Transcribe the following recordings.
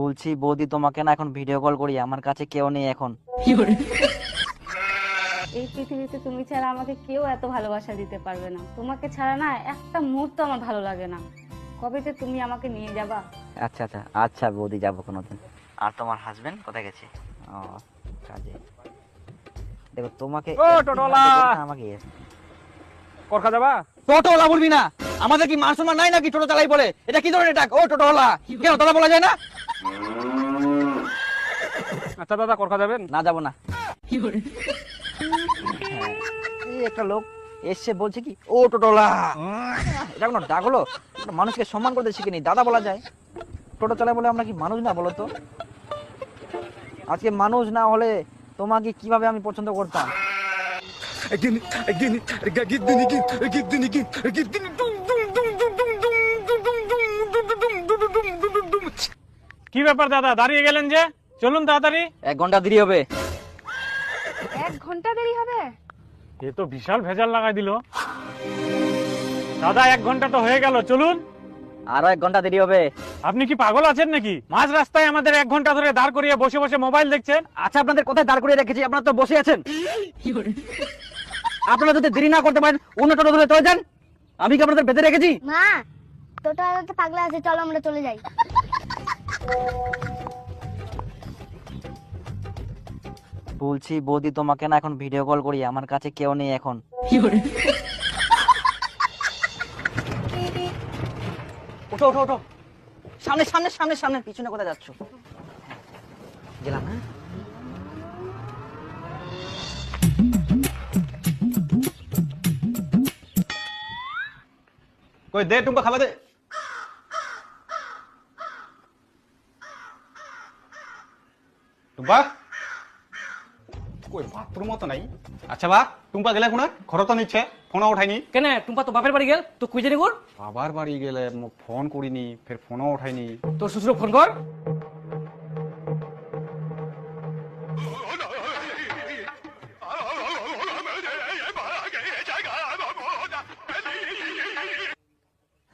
বলছি বৌদি তোমাকে না এখন ভিডিও কল করি আমার কাছে কেউ নেই এখন। এই পৃথিবীতে তুমি ছাড়া আমাকে কেউ এত ভালোবাসা দিতে পারবে না। তোমাকে ছাড়া না একটা মুহূর্ত আমার ভালো লাগে না। কবে যে তুমি আমাকে নিয়ে যাবা? আচ্ছা আচ্ছা আচ্ছা বৌদি যাব কোনোদিন। আর তোমার হাজবেন্ড কোথায় গেছে? ও কাজে। দেখো তোমাকে ও, টোটোলা! আমাকে করখা যাবা? টোটোওয়ালা বলবি না! আমাদের কি মান সম্মান নাই নাকি টোটো চালাই বলে এটা কি ধরনের ডাক ও টোটোওয়ালা কেন দাদা বলা যায় না আচ্ছা দাদা করখা যাবেন না যাব না হ্যাঁ, এই একটা লোক এসছে বলছে কি ও টোটোলা এটা কোনো ডাক হলো মানুষকে সম্মান করতে শিখিনি দাদা বলা যায় টোটো চালায় বলে আমরা কি মানুষ না বলো তো আজকে মানুষ না হলে তোমাকে কীভাবে আমি পছন্দ করতাম কি ব্যাপার দাদা দাঁড়িয়ে গেলেন যে? চলুন তাড়াতাড়ি। এক ঘণ্টা দেরি হবে। এক ঘণ্টা দেরি হবে? এ তো বিশাল ভেজাল লাগাই দিল। দাদা এক ঘণ্টা তো হয়ে গেল চলুন। আরও এক ঘণ্টা দেরি হবে। আপনি কি পাগল আছেন নাকি? মাঝ রাস্তায় আমাদের এক ঘণ্টা ধরে দাঁড় করিয়ে বসে বসে মোবাইল দেখছেন। আচ্ছা আপনাদের কোথায় দাঁড় করিয়ে রেখেছি? আপনারা তো বসে আছেন। আপনারা যদি দেরি না করতে পারেন অন্য টোটো ধরে চলে যান। আমি কি আপনাদের বেঁধে রেখেছি? মা টোটো তো পাগলা আছে চলো আমরা চলে যাই। বলছি, বৌদি তোমাকে না এখন ভিডিও কল করি, আমার কাছে কেউ নেই এখন। ওঠো ওঠো ওঠো সামনে সামনে সামনে সামনে, পিছনে কোথায় যাচ্ছ? গেলাম হ্যাঁ? কই, দে, টুম্পা, খাবার দে। টুম্পা? কই বাথরুমও তো নাই। আচ্ছা বা টুম্পা গেলে কোনা ঘর তো নিচ্ছে ফোনও উঠাইনি কেন টুম্পা তো বাপের বাড়ি গেল তো কুইজে নিগুর বাবার বাড়ি গেলে মোক ফোন করিনি ফের ফোনও উঠাইনি তোর শ্বশুর ফোন কর।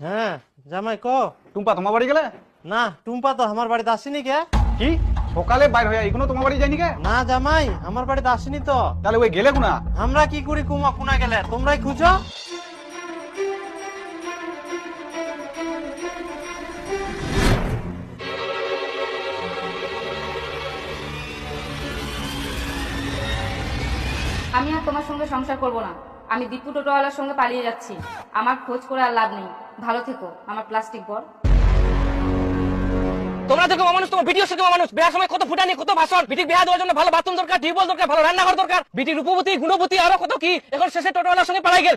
হ্যাঁ জামাই ক? টুম্পা তোমার বাড়ি গেলে? না টুম্পা তো আমার বাড়িতে আসেনি কে? কি? সকালে বাইর হয়ে এখনও তোমার বাড়ি যায়নি কে? না জামাই আমার বাড়িতে আসেনি তো। তাহলে ওই গেলে কোনা? আমরা কি করি কুমা কুনা গেলে? তোমরাই খুঁজো। আমি আর তোমার সঙ্গে সংসার করব না। আমি দীপু টোটোওয়ালার সঙ্গে পালিয়ে যাচ্ছি। আমার খোঁজ করে আর লাভ নেই। ভালো থেকো আমার প্লাস্টিক বল তোমরা তো মানুষ, তোমার ভিডিও সে মানুষ। বিয়ার সময় কত ফুটানি, কত ভাষণ। বিটির বিয়া দেওয়ার জন্য ভালো বাথরুম দরকার টিউবওয়েল দরকার, ভালো রান্নাঘর দরকার। বিটির রূপবতী, গুণবতী, আরও কত কি, এখন শেষে টোটোওয়ালার সঙ্গে পালাই গেল।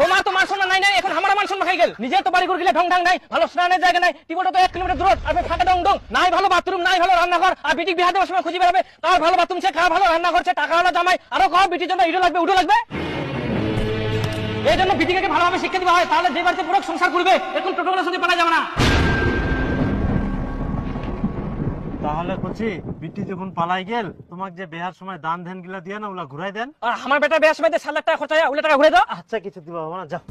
তোমার তো মান সম্মান নাই নাই, এখন আমার মান সম্মান খাই গেল। নিজে তো বাড়ি গেলে ঢং ঢং নাই, ভালো স্নানের জায়গা নাই টিউবওয়েলটা তো এক কিলোমিটার দূর, আর ফাঁকা ডং ডং নাই ভালো বাথরুম নাই ভালো রান্নাঘর, আর বিটি বিয়া দেওয়ার সময় খুঁজে বেড়াবে তার ভালো বাথরুম সে, কার ভালো রান্নাঘর সে টাকা হলো জামাই, আরও কম বিটির জন্য ইটো লাগবে উঠো লাগবে? এই জন্য বিটিকে ভালোভাবে শিক্ষা দেওয়া হয় তাহলে যে বাড়িতে পুরো সংসার করবে এখন টোটোওয়ালার সঙ্গে পালা যাবে না তাহলে কচি বিটি যখন পালাই গেল তোমাকে যে বেহার সময় দান ধ্যান গিলা দিয়ে না ওগুলা ঘুরাই দেন আর আমার বেটা বেশ সময় সাত লাখ টাকা খরচা হয় ওগুলো টাকা ঘুরে দাও আচ্ছা কিছু দিবা বাবা না যাও